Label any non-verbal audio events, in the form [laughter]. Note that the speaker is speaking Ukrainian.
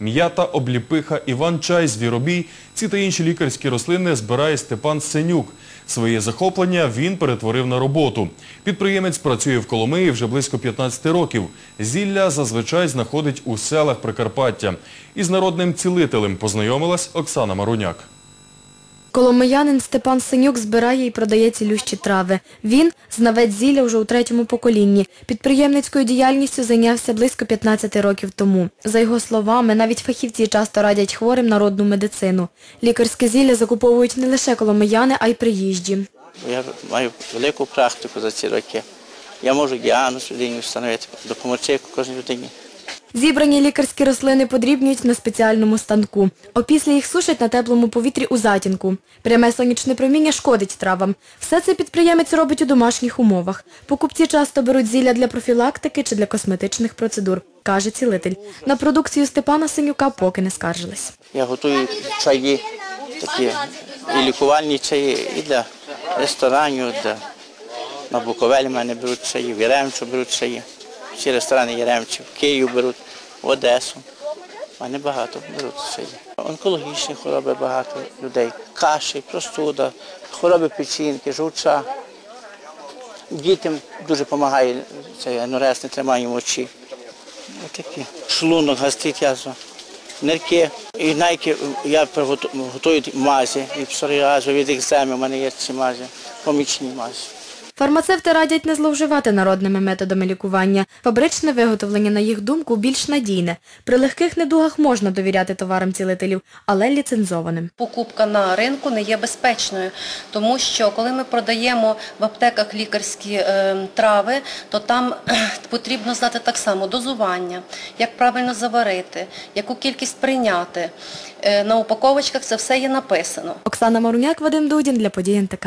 М'ята, обліпиха, іван-чай, звіробій – ці та інші лікарські рослини збирає Степан Сенюк. Своє захоплення він перетворив на роботу. Підприємець працює в Коломиї вже близько 15 років. Зілля зазвичай знаходить у селах Прикарпаття. Із народним цілителем познайомилась Оксана Маруняк. Коломиянин Степан Синюк збирає і продає цілющі трави. Він – знавець зілля вже у третьому поколінні. Підприємницькою діяльністю зайнявся близько 15 років тому. За його словами, навіть фахівці часто радять хворим народну медицину. Лікарське зілля закуповують не лише коломияни, а й приїжджі. Я маю велику практику за ці роки. Я можу діагноз людині встановити, допомогти кожній людині. Зібрані лікарські рослини подрібнюють на спеціальному станку. Опісля їх сушать на теплому повітрі у затінку. Пряме сонячне проміння шкодить травам. Все це підприємець робить у домашніх умовах. Покупці часто беруть зілля для профілактики чи для косметичних процедур, каже цілитель. На продукцію Степана Синюка поки не скаржились. Я готую чаї, такі і лікувальні чаї, і для ресторанів, для на Буковелі мене беруть чаї, в Яремчу беруть чаї. Всі ресторани Яремчі, в Київ беруть, в Одесу. Мене багато беруть чаї. Онкологічні хвороби багато людей, каші, простуда, хвороби печінки, жовча. Дітям дуже допомагає це анурезне тримання мочі. Отакі. Шлунок, гастрит, язва, нирки. І навіть я готую мазі від псоріазу, від екземи, у мене є ці мазі, помічні мазі. Фармацевти радять не зловживати народними методами лікування. Фабричне виготовлення, на їх думку, більш надійне. При легких недугах можна довіряти товарам цілителів, але ліцензованим. Покупка на ринку не є безпечною, тому що коли ми продаємо в аптеках лікарські е, трави, то там [clears throat] потрібно знати так само дозування, як правильно заварити, яку кількість прийняти. Е, на упаковочках це все є написано. Оксана Маруняк, Вадим Дудін для подій НТК.